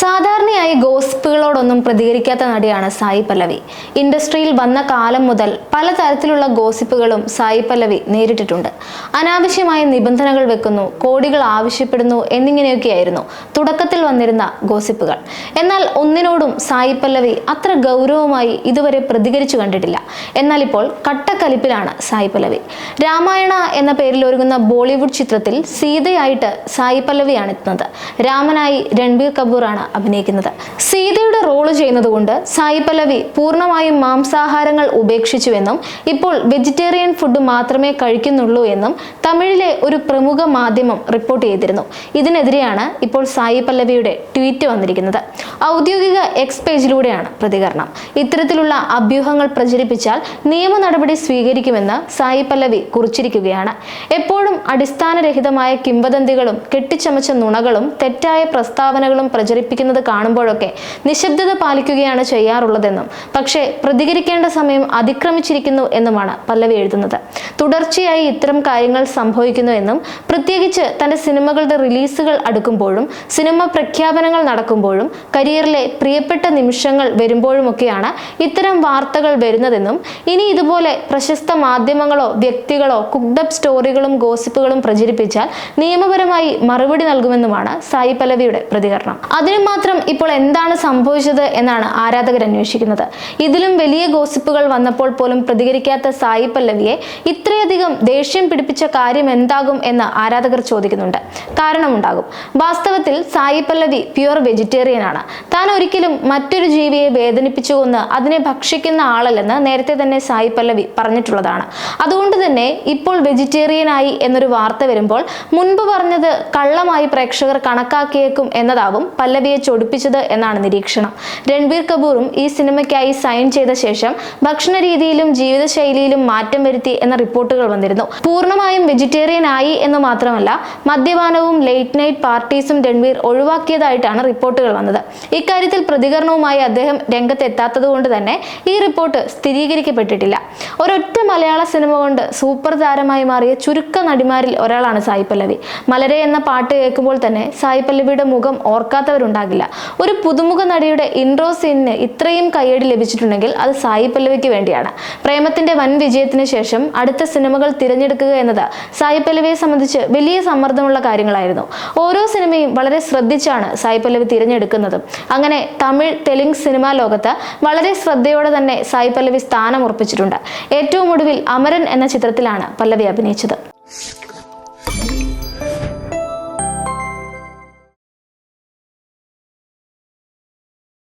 سادر സാധാരണയായി ഗോസിപ്പുകളോടൊന്നും പ്രതികരിക്കാത്ത നടിയാണ് സായി പല്ലവി? ഇൻഡസ്ട്രിയിൽ വന്ന കാലം മുതൽ പലതരത്തിലുള്ള ഗോസിപ്പുകളും സായി പല്ലവി നേരിട്ടിട്ടുണ്ട്. അനാവശ്യമായ നിബന്ധനകൾ വെക്കുന്നു കോടികൾ ആവശ്യപ്പെടുന്നു എന്നിങ്ങനെയൊക്കെയായിരുന്നു തുടക്കത്തിൽ വന്നിരുന്ന ഗോസിപ്പുകൾ. എന്നാൽ ഒന്നിനോടും സായി പല്ലവി അത്ര ഗൗരവമായി ഇതുവരെ പ്രതികരിച്ചു കണ്ടിട്ടില്ല. എന്നാൽ ഇപ്പോൾ കട്ടക്കലിപ്പിലാണ് സായി പല്ലവി. രാമായണ എന്ന പേരിൽ ഒരുങ്ങുന്ന ബോളിവുഡ് ചിത്രത്തിൽ സീതയായിട്ട് സായി പല്ലവിയാണ് എത്തുന്നത്. രാമനായി രൺബീർ കപൂറാണ് അഭിനയിക്കുന്നത്. സീതയുടെ റോൾ ചെയ്യുന്നത് കൊണ്ട് സായി പല്ലവി പൂർണമായും മാംസാഹാരങ്ങൾ ഉപേക്ഷിച്ചുവെന്നും ഇപ്പോൾ വെജിറ്റേറിയൻ ഫുഡ് മാത്രമേ കഴിക്കുന്നുള്ളൂ എന്നും തമിഴിലെ ഒരു പ്രമുഖ മാധ്യമം റിപ്പോർട്ട് ചെയ്തിരുന്നു. ഇതിനെതിരെയാണ് ഇപ്പോൾ സായി പല്ലവിയുടെ ട്വീറ്റ് വന്നിരിക്കുന്നത്. ഔദ്യോഗിക എക്സ് പേജിലൂടെയാണ് പ്രതികരണം. ഇത്തരത്തിലുള്ള അഭ്യൂഹങ്ങൾ പ്രചരിപ്പിച്ചാൽ നിയമ നടപടി സ്വീകരിക്കുമെന്ന് സായി പല്ലവി കുറിച്ചിരിക്കുകയാണ്. എപ്പോഴും അടിസ്ഥാനരഹിതമായ കിംവദന്തികളും കെട്ടിച്ചമച്ച നുണകളും തെറ്റായ പ്രസ്താവനകളും പ്രചരിപ്പിക്കുന്നത് കാണുമ്പോഴൊക്കെ നിശബ്ദത പാലിക്കുകയാണ് ചെയ്യാറുള്ളതെന്നും പക്ഷേ പ്രതികരിക്കേണ്ട സമയം അതിക്രമിച്ചിരിക്കുന്നു എന്നുമാണ് പല്ലവി എഴുതുന്നത്. തുടർച്ചയായി ഇത്തരം കാര്യങ്ങൾ സംഭവിക്കുന്നു എന്നും പ്രത്യേകിച്ച് തന്റെ സിനിമകളുടെ റിലീസുകൾ അടുക്കുമ്പോഴും സിനിമ പ്രഖ്യാപനങ്ങൾ നടക്കുമ്പോഴും കരിയറിലെ പ്രിയപ്പെട്ട നിമിഷങ്ങൾ വരുമ്പോഴുമൊക്കെയാണ് ഇത്തരം വാർത്തകൾ വരുന്നതെന്നും ഇനി ഇതുപോലെ പ്രശസ്ത മാധ്യമങ്ങളോ വ്യക്തികളോ കുക്ഡപ്പ് സ്റ്റോറികളും ഗോസിപ്പുകളും പ്രചരിപ്പിച്ചാൽ നിയമപരമായി മറുപടി നൽകുമെന്നുമാണ് സായി പല്ലവിയുടെ പ്രതികരണം. അതിനു മാത്രം ഇപ്പോൾ എന്താണ് സംഭവിച്ചത് എന്നാണ് ആരാധകർ അന്വേഷിക്കുന്നത്. ഇതിലും വലിയ ഗോസിപ്പുകൾ വന്നപ്പോൾ പോലും പ്രതികരിക്കാത്ത സായി പല്ലവിയെ ഇത്രയധികം ദേഷ്യം പിടിപ്പിച്ച കാര്യം എന്താകും എന്ന് ആരാധകർ ചോദിക്കുന്നുണ്ട്. കാരണമുണ്ടാകും. വാസ്തവത്തിൽ സായി പല്ലവി പ്യുവർ വെജിറ്റേറിയൻ ആണ്. താൻ ഒരിക്കലും മറ്റൊരു ജീവിയെ വേദനിപ്പിച്ചു കൊന്ന് അതിനെ ഭക്ഷിക്കുന്ന ആളല്ലെന്ന് നേരത്തെ തന്നെ സായി പല്ലവി പറഞ്ഞിട്ടുള്ളതാണ്. അതുകൊണ്ട് തന്നെ ഇപ്പോൾ വെജിറ്റേറിയൻ ആയി എന്നൊരു വാർത്ത വരുമ്പോൾ മുൻപ് പറഞ്ഞത് കള്ളമായി പ്രേക്ഷകർ കണക്കാക്കിയേക്കും എന്നതാവും പല്ലവിയെ ചൊടിപ്പിച്ചത് എന്നാണ് നിരീക്ഷണം. രൺബീർ കപൂറും ഈ സിനിമയ്ക്കായി സൈൻ ചെയ്ത ശേഷം ഭക്ഷണ രീതിയിലും ജീവിതശൈലിയിലും മാറ്റം വരുത്തി എന്ന റിപ്പോർട്ടുകൾ വന്നിരുന്നു. പൂർണമായും വെജിറ്റേറിയൻ ആയി എന്ന് മാത്രമല്ല മദ്യപാനവും ലേറ്റ് നൈറ്റ് പാർട്ടീസും രൺബീർ ഒഴിവാക്കിയതായിട്ടാണ് റിപ്പോർട്ടുകൾ വന്നത്. ഇക്കാര്യത്തിൽ പ്രതികരണവുമായി അദ്ദേഹം രംഗത്തെത്താത്തത് കൊണ്ട് തന്നെ ഈ റിപ്പോർട്ട് സ്ഥിരീകരിക്കപ്പെട്ടിട്ടില്ല. ഒരൊറ്റ മലയാള സിനിമ കൊണ്ട് സൂപ്പർ താരമായി മാറിയ ചുരുക്ക നടിമാരിൽ ഒരാളാണ് സായി പല്ലവി. മലരെ എന്ന പാട്ട് കേൾക്കുമ്പോൾ തന്നെ സായി പല്ലവിയുടെ മുഖം ഓർക്കാത്തവരുണ്ടാകില്ല. ഒരു പുതുമുഖ നടിയുടെ ഇൻട്രോ സീനിന് ഇത്രയും കയ്യടി ലഭിച്ചിട്ടുണ്ടെങ്കിൽ അത് സായി പല്ലവിക്ക് വേണ്ടിയാണ്. പ്രേമത്തിന്റെ വൻ വിജയത്തിന് ശേഷം അടുത്ത സിനിമകൾ തിരഞ്ഞെടുക്കുക എന്നത് സായി പല്ലവിയെ സംബന്ധിച്ച് വലിയ സമ്മർദ്ദമുള്ള കാര്യങ്ങളായിരുന്നു. ഓരോ സിനിമയും വളരെ ശ്രദ്ധിച്ചാണ് സായി പല്ലവി തിരഞ്ഞെടുക്കുന്നതും. അങ്ങനെ തമിഴ് തെലുങ്ക് സിനിമാ ലോകത്ത് വളരെ ശ്രദ്ധയോടെ തന്നെ സായി പല്ലവി സ്ഥാനം ഉറപ്പിച്ചിട്ടുണ്ട്. ഏറ്റവും ഒടുവിൽ അമരൻ എന്ന ചിത്രത്തിലാണ് പല്ലവി അഭിനയിച്ചത്.